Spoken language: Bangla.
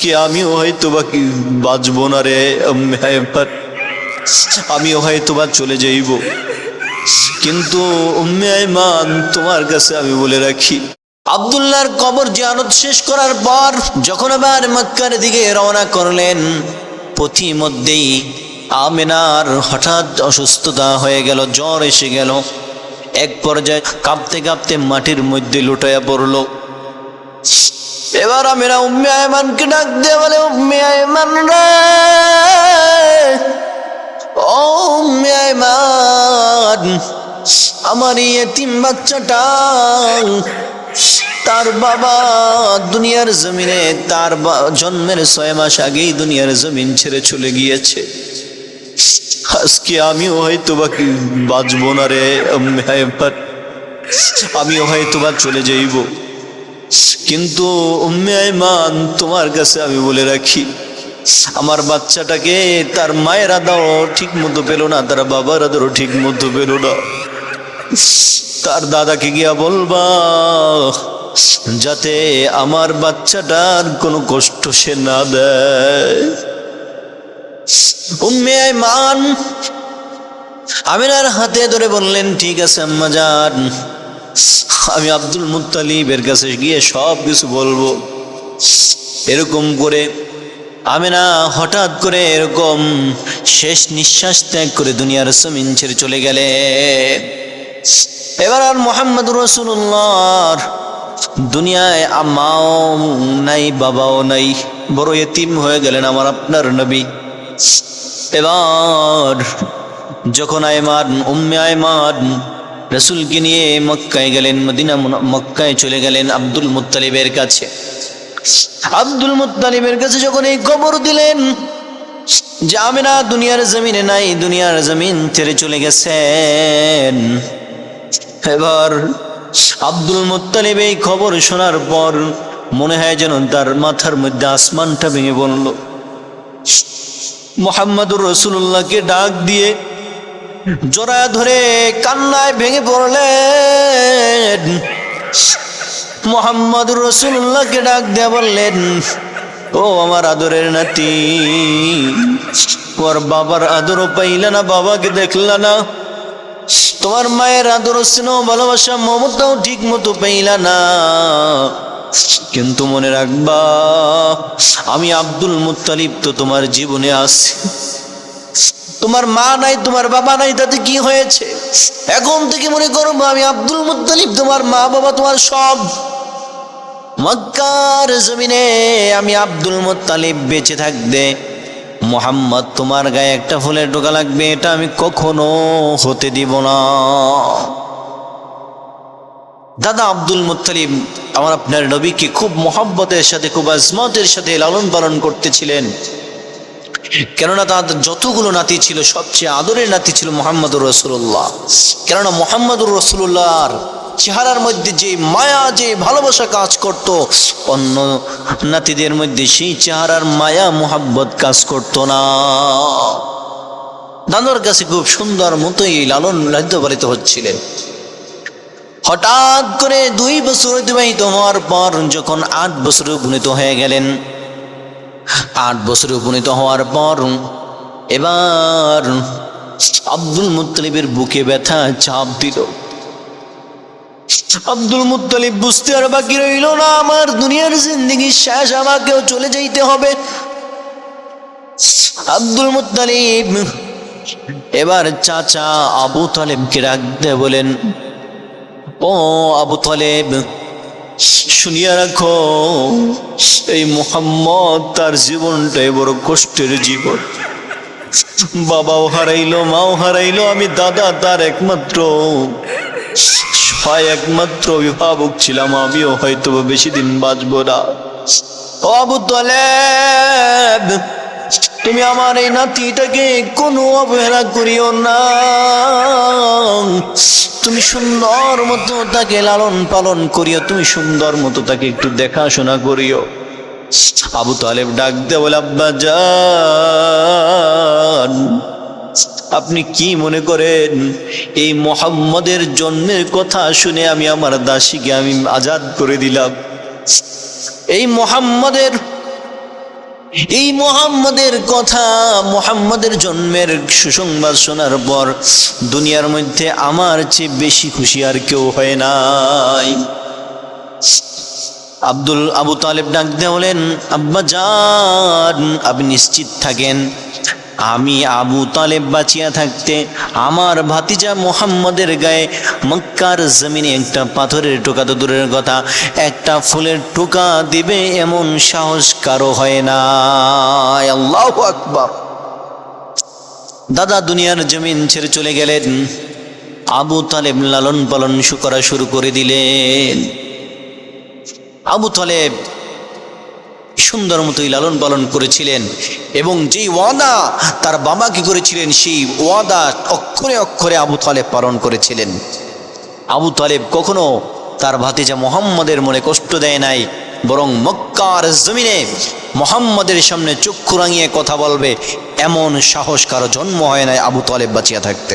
আজকে আমিও হয়তো বা কি বাঁচবো না রে। আমিও হয়তো বা চলে যাইব। কিন্তু উম্মে তোমার কাছে আমি বলে রাখি, আবদুল্লাহর কবর জিয়ারত শেষ করার পর যখন আবার মক্কার দিকে রওনা করলেন পথি পথিমধ্যেই আমেনার হঠাৎ অসুস্থতা হয়ে গেল, জ্বর এসে গেল। এক পর্যায়ে কাঁপতে কাঁপতে মাটির মধ্যে লুটাইয়া পড়ল। এবার আমেনা উম্মে আয়মানকে ডাক দিয়ে বলে, উম্মে আয়মান রে। ও উম্মে আয়মান, আমার এতিম বাচ্চাটা, তার বাবা দুনিয়ার জমিনে, তার জন্মের ছয় মাস আগেই দুনিয়ার জমিন ছেড়ে চলে গিয়েছে। আজকে আমিও হয়তো বা কি বাঁচবো না রে আমিও হয়তো বা চলে যাইব। কিন্তু উম্মে তোমার কাছে আমি বলে রাখি, আমার বাচ্চাটাকে তার মায়ের আদাও ঠিক মতো পেল না, তার বাবার আদরও ঠিক মতো পেল না। তার দাদাকে গিয়া বলবা, যাতে আমার বাচ্চাটার কোনো কষ্ট সে না দেয়। উম্মে আমিনার হাতে ধরে বললেন, ঠিক আছে, আম্মা যান আমি আব্দুল মুত্তালিবের কাছে গিয়ে সব কিছু বলব। এরকম করে আমিনা হঠাৎ করে এরকম শেষ নিঃশ্বাস ত্যাগ করে দুনিয়ার জমিন ছেড়ে চলে গেলে। এবার আর মোহাম্মদ রসুল্লাহর দুনিয়ায় আমাও নাই, বাবাও নাই, বড় এতিম হয়ে গেলেন আমার আপনার নবী। এবার যখন আয়মান, উম্মে আয়মান রসুলকে নিয়ে মক্কায় গেলেন, মদিনা মক্কায় চলে গেলেন আব্দুল মুত্তালিবের কাছে। আব্দুল মুত্তালিবের কাছে যখন এই খবর দিলেন যে আমিনা দুনিয়ার জমিনে নাই, দুনিয়ার জমিন ছেড়ে চলে গেছেন। এবার আব্দুল মুত্তালিব এই খবর শোনার পর মনে হয় যেন তার মাথার মধ্যে আসমানটা ভেঙে বলল মোহাম্মদুর রসুল্লাহকে ডাক দিয়ে জোড়া ধরে কান্নায় ভেঙে পড়লেন। মোহাম্মদ রসুল্লাহকে ডাক দেয়া বললেন, ও আমার আদরের নাতি ওর বাবার আদরও পাইলা না, বাবাকে দেখলা না। তোমার মায়ের আদর, স্নেহ, ভালোবাসা, মমতাও ঠিক মতো পাইলা না। কিন্তু মনে রাখবা, আমি আব্দুল মুত্তালিব তো তোমার জীবনে আছি। তোমার মা নাই, তোমার বাবা নাই, তাতে কি হয়েছে? এখন থেকে মনে করব আমি আব্দুল মুত্তালিব, তোমার মা, বাবা, তোমার সব। মক্কার জমিনে আমি আব্দুল মুত্তালিব বেঁচে থাকবে মোহাম্মদ, তোমার গায়ে একটা ফুলের টোকা লাগবে, এটা আমি কখনো হতে দিব না। দাদা আব্দুল মুত্তালিব আমার আপনার নবীকে খুব মোহাব্বতের সাথে, খুব আজমতের সাথে লালন পালন করতেছিলেন। কেননা তার যতগুলো নাতি ছিল, সবচেয়ে আদরের নাতি ছিল মোহাম্মদুর রসুল্লাহ কেননা মোহাম্মদুর রসুল্লাহর চেহারার মধ্যে যে মায়া, যে ভালোবাসা কাজ করত, অন্য নাতিদের মধ্যে সেই চেহারার মায়া, মোহাব্বত কাজ করত না। দাদার কাছে খুব সুন্দর মতোই লালন লালিত পালিত হচ্ছিলেন। হঠাৎ করে দুই বছর অতিবাহিত হওয়ার পর যখন আট বছরে উপনীত হয়ে গেলেন আট বছরে উপনীত হওয়ার পর এবার আব্দুল মুত্তালিবের বুকে ব্যথা চাপ দিল। আব্দুল মুত্তালিব বুঝতে আর বাকি রইল না, আমার দুনিয়ার জিন্দগি শেষ, আমাকেও চলে যাইতে হবে। আব্দুল মুত্তালিব এবার চাচা আবু তালেবকে রাখতে বলেন, ও আবু তালেব শুনিয়া রাখো, এই মোহাম্মদ তার জীবনটাই বড় কষ্টের জীবন। বাবাও হারাইলো, মাও হারাইলো, আমি দাদা তার একমাত্র। একমাত্র অভিভাবক ছিলাম, আমিও হয়তো বেশি দিন বাঁচবো না। তুমি আমার এই নাতিটাকে কোনো অবহেলা করিও না। তুমি সুন্দর মতো তাকে লালন পালন করিও, তুমি সুন্দর মতো তাকে একটু দেখাশোনা করিও। আবু তালেব ডাক দে বলে, আব্বা যান আপনি কি মনে করেন, এই মোহাম্মদের জন্মের কথা শুনে আমি আমার দাসীকে আমি আজাদ করে দিলাম। এই মোহাম্মদের এই মোহাম্মদের কথা মোহাম্মদের জন্মের সুসংবাদ শোনার পর দুনিয়ার মধ্যে আমার চেয়ে বেশি খুশি আর কেউ হয় নাই। আব্দুল আবু তালেব ডাক দেওয়া বলেন, আব্বা যান আপনি নিশ্চিত থাকেন? আমি আবু তালেব বাঁচিয়া থাকতে আমার ভাতিজা মোহাম্মদের গায়ে মক্কার জমিনে একটা পাথরের টোকা তো দূরের কথা, একটা ফুলের টোকা দিবে এমন সাহস কারও হয় না। আল্লাহ আকবার। দাদা দুনিয়ার জমিন ছেড়ে চলে গেলেন। আবু তালেব লালন পালন করা শুরু করে দিলেন। আবু তালেব সুন্দর মতোই লালন পালন করেছিলেন এবং যেই ওয়াদা তার বাবা কি করেছিলেন, সেই ওয়াদা অক্ষরে অক্ষরে আবু তালেব পালন করেছিলেন। আবু তালেব কখনো তার ভাতিজা মোহাম্মদের মনে কষ্ট দেয় নাই, বরং মক্কার জমিনে মোহাম্মদের সামনে চক্ষু রাঙিয়ে কথা বলবে, এমন সাহস কারও জন্ম হয় নাই আবু তালেব বাঁচিয়া থাকতে।